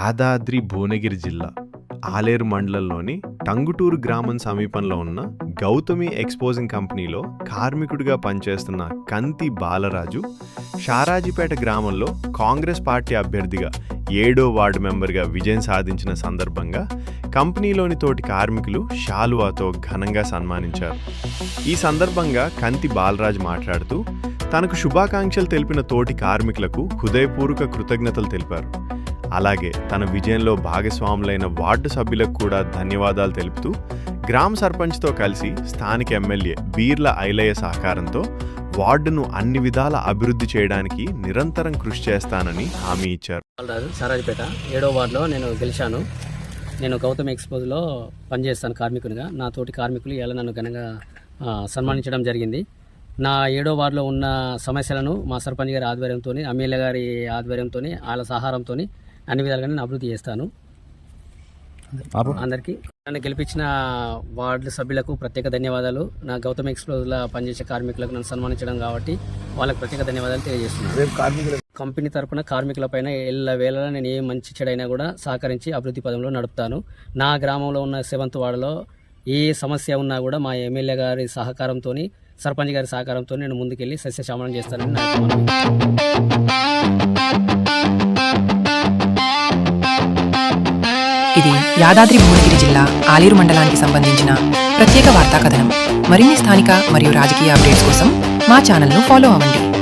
యాదాద్రి భువనగిరి జిల్లా ఆలేరు మండలంలోని టంగుటూరు గ్రామం సమీపంలో ఉన్న గౌతమి ఎక్స్పోజింగ్ కంపెనీలో కార్మికుడిగా పనిచేస్తున్న కంతి బాలరాజు షారాజీపేట గ్రామంలో కాంగ్రెస్ పార్టీ అభ్యర్థిగా ఏడో వార్డు మెంబర్గా విజయం సాధించిన సందర్భంగా కంపెనీలోని తోటి కార్మికులు షాలువాతో ఘనంగా సన్మానించారు. ఈ సందర్భంగా కంతి బాలరాజు మాట్లాడుతూ తనకు శుభాకాంక్షలు తెలిపిన తోటి కార్మికులకు హృదయపూర్వక కృతజ్ఞతలు తెలిపారు. అలాగే తన విజయంలో భాగస్వాములైన వార్డు సభ్యులకు కూడా ధన్యవాదాలు తెలుపుతూ గ్రామ సర్పంచ్తో కలిసి స్థానిక ఎమ్మెల్యే బీర్ల ఐలయ్య సహకారంతో వార్డును అన్ని విధాల అభివృద్ధి చేయడానికి నిరంతరం కృషి చేస్తానని హామీ ఇచ్చారు. సారాజపేట ఏడో వార్డులో నేను గెలిచాను. నేను గౌతమ్ ఎక్స్పోజ్లో పనిచేస్తాను కార్మికునిగా. నా తోటి కార్మికులు ఇలా నన్ను ఘనంగా సన్మానించడం జరిగింది. నా ఏడో వార్డులో ఉన్న సమస్యలను మా సర్పంచ్ గారి ఆధ్వర్యంతో ఎమ్మెల్యే గారి ఆధ్వర్యంతో వాళ్ళ సహారంతో అన్ని విధాలుగా నేను అభివృద్ధి చేస్తాను. అందరికీ నన్ను గెలిపించిన వార్డు సభ్యులకు ప్రత్యేక ధన్యవాదాలు. నా గౌతమ్ ఎక్స్ప్లోజ్లో పనిచేసే కార్మికులకు నన్ను సన్మానించడం కాబట్టి వాళ్ళకి ప్రత్యేక ధన్యవాదాలు తెలియజేస్తున్నాను. కంపెనీ తరపున కార్మికులపైన ఎల్ల వేళలా నేను ఏ మంచి చెడైనా కూడా సహకరించి అభివృద్ధి పదంలో నడుపుతాను. నా గ్రామంలో ఉన్న సెవెంత్ వార్డులో ఏ సమస్య ఉన్నా కూడా మా ఎమ్మెల్యే గారి సహకారంతో సర్పంచ్ గారి సహకారంతో నేను ముందుకెళ్ళి సస్యశామనం చేస్తానని నా యాదాద్రి భువనగిరి జిల్లా ఆలేరు మండలానికి సంబంధించిన ప్రత్యేక వార్తా కథనం. మరిన్ని స్థానిక మరియు రాజకీయ అప్డేట్స్ కోసం మా ఛానల్ను ఫాలో అవ్వండి.